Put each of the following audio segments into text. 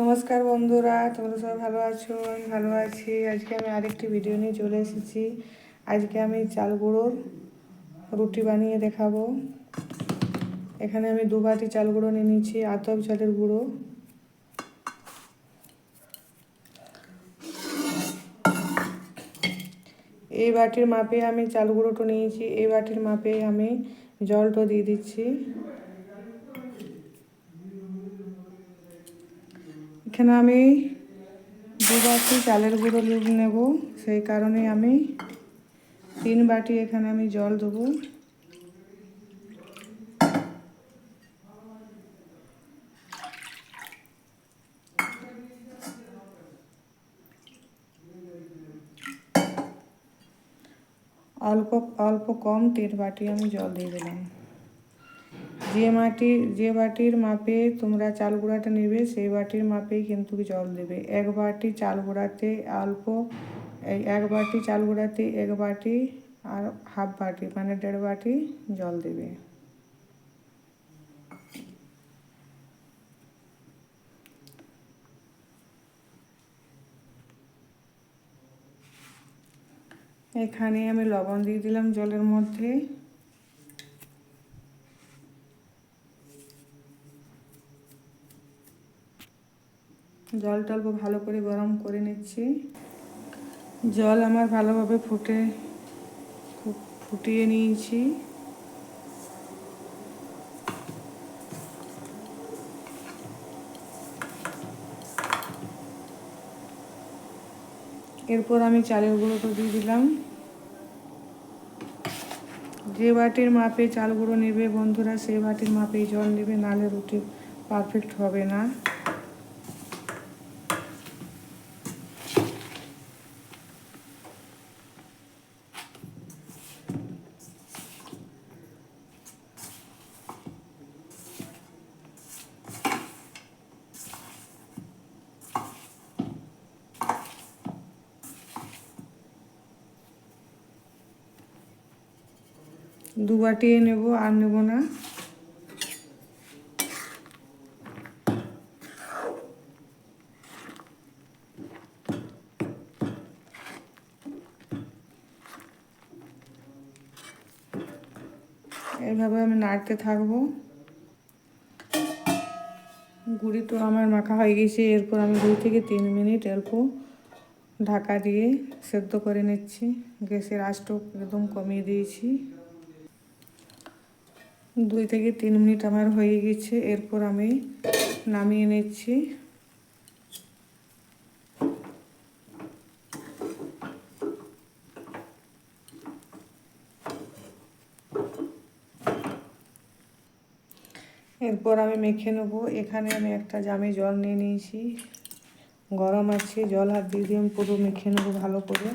নমস্কার বন্ধুরা, তোমরা সবাই ভালো আছো? আমি ভালো আছি। আজকে আমি আরেকটি ভিডিও নিয়ে চলে এসেছি। আজকে আমি চাল গুঁড়োর রুটি বানিয়ে দেখাবো। এখানে আমি দু বাটি চাল গুঁড়ো নিয়ে নিচ্ছি আতপ চালের গুঁড়ো। এই বাটির মাপে আমি চাল গুঁড়োটা নিয়েছি, এই বাটির মাপে আমি জলটা দিয়ে দিচ্ছি। এখানে আমি দু বাটি চালের গুঁড়ো নেব। সেই কারণে আমি তিন বাটি এখানে আমি জল দেবো। অল্প অল্প কম তিন বাটি আমি জল দিয়ে দিলাম। যে মাটি, যে বাটির মাপে তোমরা চাল গুঁড়াটা নেবে, সেই বাটির মাপেই কিন্তু জল দেবে। এক বাটি চাল গুঁড়াতে অল্প এক বাটি চাল গুঁড়াতে এক বাটি আর হাফ বাটি মানে দেড় বাটি জল দেবে। এখানে আমি লবণ দিয়ে দিলাম জলের মধ্যে। জলটা অল্প ভালো করে গরম করে নিচ্ছি। জল আমার ভালোভাবে ফুটে ফুটিয়ে নিয়েছি। এরপর আমি চালের গুঁড়োটা দিয়ে দিলাম। যে বাটির মাপে চাল গুঁড়ো নেবে বন্ধুরা সেই বাটির মাপেই জল নেবে নালে রুটি পারফেক্ট হবে না। দু বাটি নেব, আর নেব না। এইভাবে আমি নাড়তে থাকব। গুঁড়ি তো আমার মাখা হয়ে গেছে, এরপর আমি দুই থেকে তিন মিনিট অল্প ঢাকা দিয়ে সেদ্ধ করে নিচ্ছি। গ্যাসের আঁচটা একদম কমিয়ে দিয়েছি। দুই থেকে তিন মিনিট আমার হয়ে গেছে, এরপর আমি নামিয়ে নিচ্ছি। এরপর আমি মেখে নেব। এখানে আমি একটা জামে জল নিয়ে নিয়েছি। গরম আছে, জল হাত দিয়ে দিয়ে আমি পুরো মেখে নেব ভালো করে।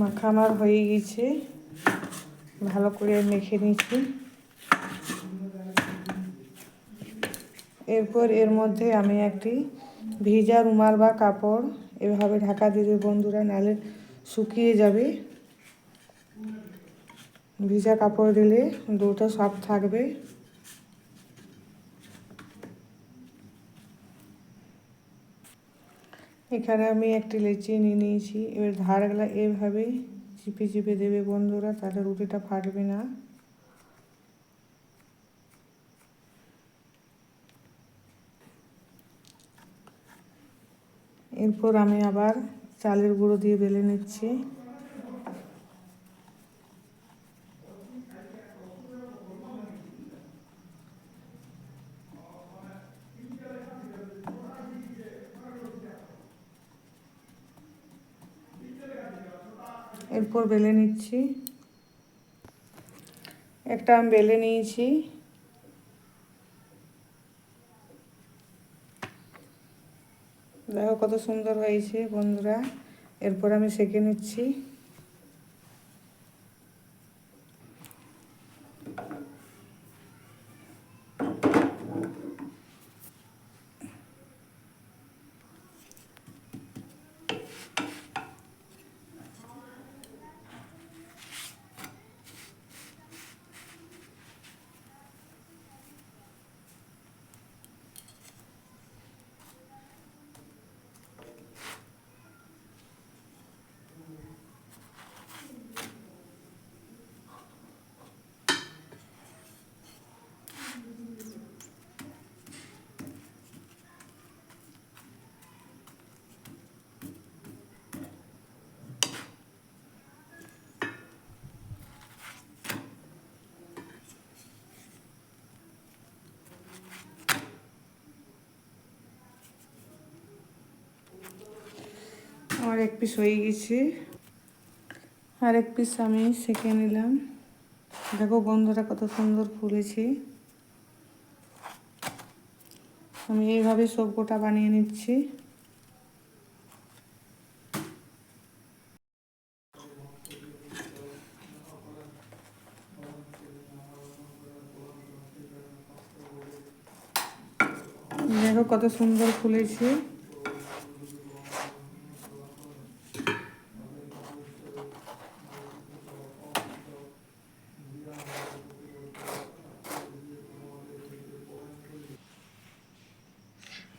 মাখা আমার হয়ে গেছে। ভালো করে মেখে নিচ্ছি। এরপর এর মধ্যে আমি একটি ভিজা রুমাল বা কাপড় এভাবে ঢাকা দিবে। বন্ধুরা নালে শুকিয়ে যাবে। ভিজা কাপড় দিলে দুটো সফট থাকবে। এখানে আমি একটি লেচি নিয়ে নিয়েছি। এবার ধারগুলা এভাবে চিপে চিপে দেবে বন্ধুরা, তাহলে রুটিটা ফাটবে না। এরপর আমি আবার চালের গুঁড়ো দিয়ে বেলে নিচ্ছি। এরপর বেলে নিচ্ছি। একটা আমি বেলে নিয়েছি। দেখো কত সুন্দর হয়েছে বন্ধুরা। এরপর আমি সেঁকে নিচ্ছি। আমার এক পিস হয়ে গেছে। আর এক পিস আমি সেঁকে নিলাম। দেখো গন্ধটা কত সুন্দর ফুলেছে। আমি এইভাবে সব গোটা বানিয়ে নিচ্ছি। দেখো কত সুন্দর ফুলেছে।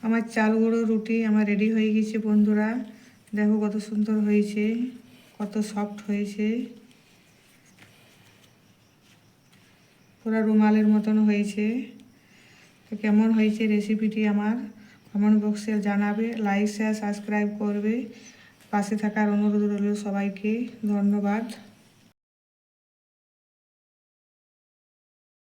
আমার চাল গুঁড়ো রুটি আমার রেডি হয়ে গেছে বন্ধুরা। দেখো কত সুন্দর হয়েছে, কত সফট হয়েছে। পুরো রুমালের মতন হয়েছে। তো কেমন হয়েছে রেসিপিটি আমার কমেন্ট বক্সে জানাবে লাইক শেয়ার সাবস্ক্রাইব করবে। পাশে থাকার অনুরোধ রইল সবাইকে, ধন্যবাদ।